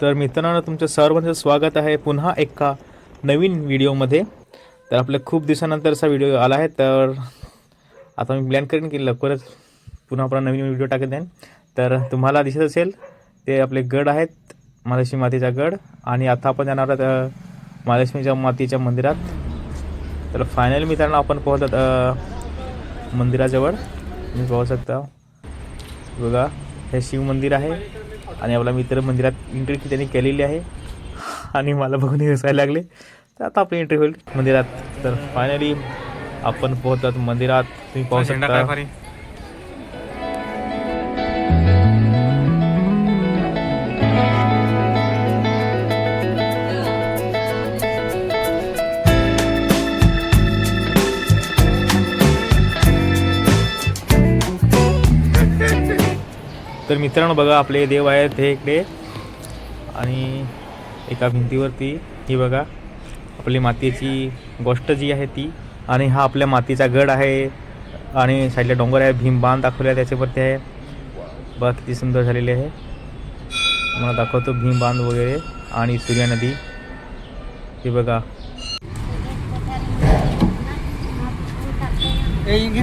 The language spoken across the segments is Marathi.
तर मित्रांनो तुमचं सर्वांचं स्वागत आहे पुन्हा एका नवीन व्हिडिओमध्ये. तर आपल्या खूप दिवसानंतरचा व्हिडिओ आला आहे तर आता मी प्लॅन करेन की लवकरच पुन्हा पुन्हा नवीन व्हिडिओ टाकत देईन तर तुम्हाला दिसत असेल ते आपले गड आहेत महालक्ष्मी मातेचा गड आणि आता आपण जाणार आहोत महालक्ष्मीच्या मातेच्या मंदिरात. तर फायनल मित्रांनो आपण पोहोचत मंदिराजवळ. तुम्ही पाहू शकता. बघा हे शिव मंदिर आहे. आणि आपला मित्र मंदिरात एंट्री त्यांनी केलेली आहे. आणि मला बघून हसायला लागले. तर आता आपली एंट्री होईल मंदिरात. तर फायनली आपण पोहोचतात मंदिरात. तुम्ही पाहू शकता. तर मित्रांनो बघा आपले देव आहेत हे इकडे. आणि एका भिंतीवरती ही बघा आपली मातीची गोष्ट जी आहे ती. आणि हा आपल्या मातीचा गड आहे. आणि साईडला डोंगर आहे भीमबाण दाखवले आहे त्याच्यावरती आहे. बघा किती सुंदर झालेले आहे. मला दाखवतो भीम बांध वगैरे आणि सूर्या नदी. हे बघा.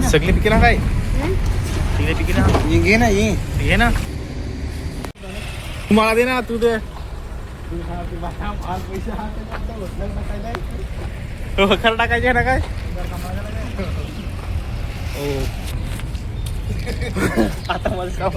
सगळी पिकेला काय? काय सगळे पिके ना ये घे ना ये घे ना मला दे ना तू दे खरं टाकायचे ना काय आता मला